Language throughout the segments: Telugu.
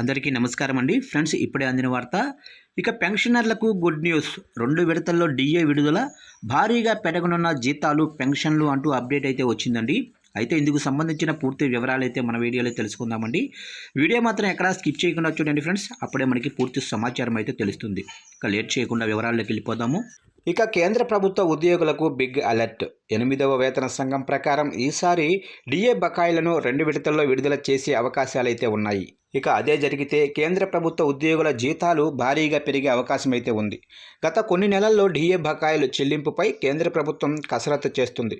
అందరికీ నమస్కారం అండి. ఫ్రెండ్స్ ఇప్పుడే అందిన వార్త. ఇక పెన్షనర్లకు గుడ్ న్యూస్. రెండు విడతల్లో డిఏ విడుదల. భారీగా పెరగనున్న జీతాలు పెన్షన్లు అంటూ అప్డేట్ అయితే వచ్చిందండి. అయితే ఇందుకు సంబంధించిన పూర్తి వివరాలు అయితే మన వీడియోలో తెలుసుకుందామండి. వీడియో మాత్రం ఎక్కడా స్కిప్ చేయకుండా చూడండి ఫ్రెండ్స్. అప్పుడే మనకి పూర్తి సమాచారం అయితే తెలుస్తుంది. ఇక లేట్ చేయకుండా వివరాల్లోకి వెళ్ళిపోదాము. ఇక కేంద్ర ప్రభుత్వ ఉద్యోగులకు బిగ్ అలర్ట్. ఎనిమిదవ వేతన సంఘం ప్రకారం ఈసారి డిఏ బకాయిలను రెండు విడతల్లో విడుదల చేసే అవకాశాలైతే ఉన్నాయి. ఇక అదే జరిగితే కేంద్ర ప్రభుత్వ ఉద్యోగుల జీతాలు భారీగా పెరిగే అవకాశం అయితే ఉంది. గత కొన్ని నెలల్లో డిఏ బకాయిలు చెల్లింపుపై కేంద్ర ప్రభుత్వం కసరత్తు చేస్తుంది.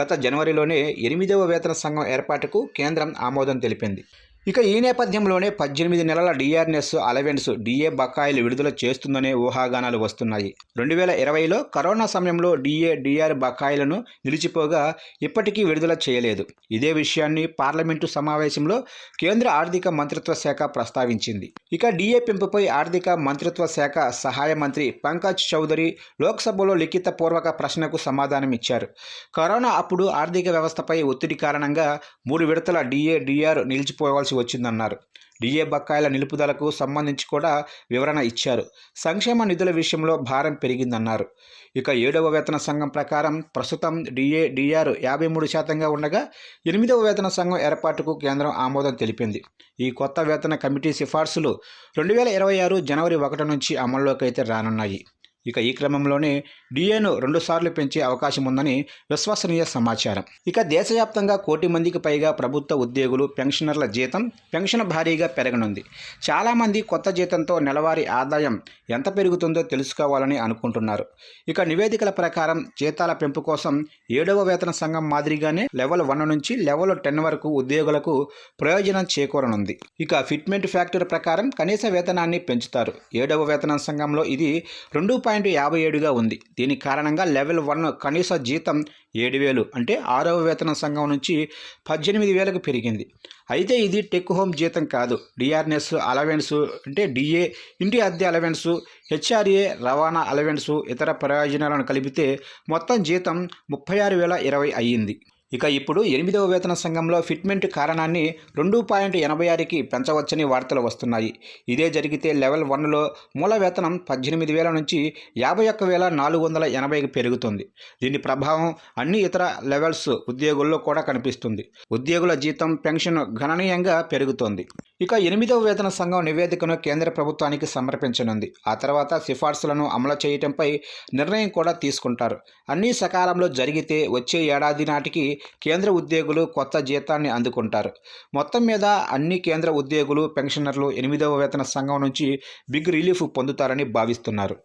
గత జనవరిలోనే ఎనిమిదవ వేతన సంఘం ఏర్పాటుకు కేంద్రం ఆమోదం తెలిపింది. ఇక ఈ నేపథ్యంలోనే పద్దెనిమిది నెలల డిఆర్ఎస్ అలవెన్స్ డిఏ బకాయిలు విడుదల చేస్తుందనే ఊహాగానాలు వస్తున్నాయి. రెండు వేల ఇరవైలో కరోనా సమయంలో డిఏ డిఆర్ బకాయిలను నిలిచిపోగా ఇప్పటికీ విడుదల చేయలేదు. ఇదే విషయాన్ని పార్లమెంటు సమావేశంలో కేంద్ర ఆర్థిక మంత్రిత్వ శాఖ ప్రస్తావించింది. ఇక డిఏ పెంపుపై ఆర్థిక మంత్రిత్వ శాఖ సహాయ మంత్రి పంకజ్ చౌదరి లోక్సభలో లిఖిత పూర్వక ప్రశ్నకు సమాధానం ఇచ్చారు. కరోనా అప్పుడు ఆర్థిక వ్యవస్థపై ఒత్తిడి కారణంగా మూడు విడతల డిఏ డిఆర్ నిలిచిపోవాల్సి వచ్చిందన్నారు. డిఏ బకాయిల నిలుపుదలకు సంబంధించి కూడా వివరణ ఇచ్చారు. సంక్షేమ నిధుల విషయంలో భారం పెరిగిందన్నారు. ఇక ఏడవ వేతన సంఘం ప్రకారం ప్రస్తుతం డిఏ డిఆర్ యాభై మూడు శాతంగా ఉండగా ఎనిమిదవ వేతన సంఘం ఏర్పాటుకు కేంద్రం ఆమోదం తెలిపింది. ఈ కొత్త వేతన కమిటీ సిఫార్సులు రెండు వేల ఇరవై ఆరు జనవరి ఒకటి నుంచి అమల్లోకి అయితే రానున్నాయి. ఇక ఈ క్రమంలోనే డిఏను రెండుసార్లు పెంచే అవకాశం ఉందని విశ్వసనీయ సమాచారం. ఇక దేశవ్యాప్తంగా కోటి మందికి పైగా ప్రభుత్వ ఉద్యోగులు పెన్షనర్ల జీతం పెన్షన్ భారీగా పెరగనుంది. చాలామంది కొత్త జీతంతో నెలవారీ ఆదాయం ఎంత పెరుగుతుందో తెలుసుకోవాలని అనుకుంటున్నారు. ఇక నివేదికల ప్రకారం జీతాల పెంపు కోసం ఏడవ వేతన సంఘం మాదిరిగానే లెవెల్ వన్ నుంచి లెవెల్ టెన్ వరకు ఉద్యోగులకు ప్రయోజనం చేకూరనుంది. ఇక ఫిట్మెంట్ ఫ్యాక్టర్ ప్రకారం కనీస వేతనాన్ని పెంచుతారు. ఏడవ వేతన సంఘంలో ఇది రెండు పాయింట్ యాభై ఏడుగా ఉంది. దీని కారణంగా లెవెల్ వన్ కనీస జీతం ఏడు వేలు అంటే ఆరవ వేతన సంఘం నుంచి పద్దెనిమిది వేలకు పెరిగింది. అయితే ఇది టెక్ హోమ్ జీతం కాదు. డిఆర్ఎస్ అలవెన్స్ అంటే డిఏ ఇంటి అద్దె అలవెన్స్ హెచ్ఆర్ఏ రవాణా అలవెన్స్ ఇతర ప్రయోజనాలను కలిపితే మొత్తం జీతం ముప్పై ఆరు వేల ఇరవై అయ్యింది. ఇక ఇప్పుడు ఎనిమిదవ వేతన సంఘంలో ఫిట్మెంట్ కారణాన్ని రెండు పాయింట్ ఎనభై ఆరుకి పెంచవచ్చని వార్తలు వస్తున్నాయి. ఇదే జరిగితే లెవెల్ వన్లో మూల వేతనం పద్దెనిమిది వేల నుంచి యాభై ఒక్క వేల నాలుగు వందల ఎనభైకి పెరుగుతుంది. దీని ప్రభావం అన్ని ఇతర లెవెల్స్ ఉద్యోగుల్లో కూడా కనిపిస్తుంది. ఉద్యోగుల జీతం పెన్షన్ గణనీయంగా పెరుగుతోంది. ఇక ఎనిమిదవ వేతన సంఘం నివేదికను కేంద్ర ప్రభుత్వానికి సమర్పించనుంది. ఆ తర్వాత సిఫార్సులను అమలు చేయటంపై నిర్ణయం కూడా తీసుకుంటారు. అన్నీ సకాలంలో జరిగితే వచ్చే ఏడాది నాటికి కేంద్ర ఉద్యోగులు కొత్త జీతాన్ని అందుకుంటారు. మొత్తం మీద అన్ని కేంద్ర ఉద్యోగులు పెన్షనర్లు ఎనిమిదవ వేతన సంఘం నుంచి బిగ్ రిలీఫ్ పొందుతారని భావిస్తున్నారు.